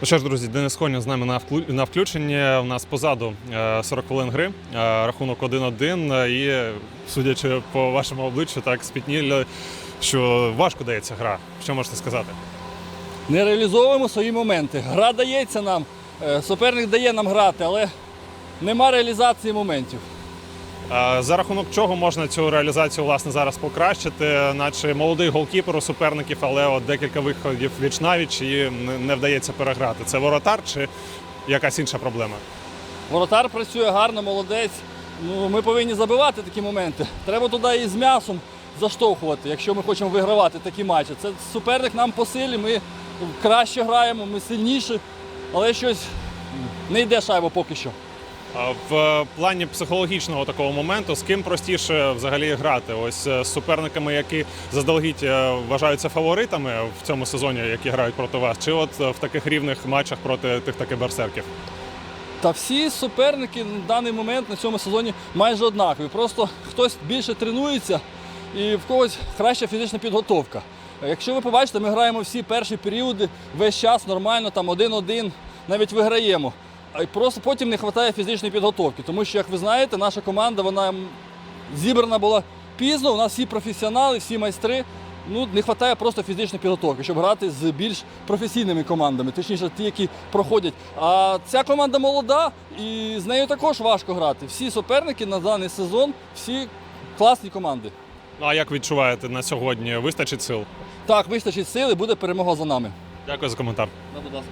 Ну що ж, друзі, Денис Хоня з нами на включенні. У нас позаду е, 40 хвилин гри, е, рахунок 1-1. е, І судячи по вашому обличчю, так спітніли, що важко дається гра. Що можете сказати? Не реалізовуємо свої моменти. Гра дається нам, е, суперник дає нам грати, але нема реалізації моментів. За рахунок чого можна цю реалізацію власне зараз покращити, наче молодий голкіпер у суперників, але от декілька виходів віч навіч і не вдається переграти. Це воротар чи якась інша проблема? Воротар працює гарно, молодець. Ну, ми повинні забивати такі моменти. Треба туди і з м'ясом заштовхувати, якщо ми хочемо вигравати такі матчі. Це суперник нам по силі, ми краще граємо, ми сильніші, але щось не йде шайба поки що. В плані психологічного такого моменту з ким простіше взагалі грати? Ось е, з суперниками, які заздалегідь е, вважаються фаворитами в цьому сезоні, які грають проти вас, чи от е, в таких рівних матчах проти тих таких берсерків? Та всі суперники на даний момент на цьому сезоні майже однакові. Просто хтось більше тренується і в когось краща фізична підготовка. Якщо ви побачите, ми граємо всі перші періоди весь час нормально, там один-один, навіть виграємо. Просто потім не вистачає фізичної підготовки. Тому що, як ви знаєте, наша команда вона зібрана була пізно, у нас всі професіонали, всі майстри. Ну, не вистачає просто фізичної підготовки, щоб грати з більш професійними командами, точніше, ті, які проходять. А ця команда молода, і з нею також важко грати. Всі суперники на даний сезон, всі класні команди. Ну а як відчуваєте на сьогодні? Вистачить сил? Так, вистачить сили, буде перемога за нами. Дякую за коментар. Ну, будь ласка.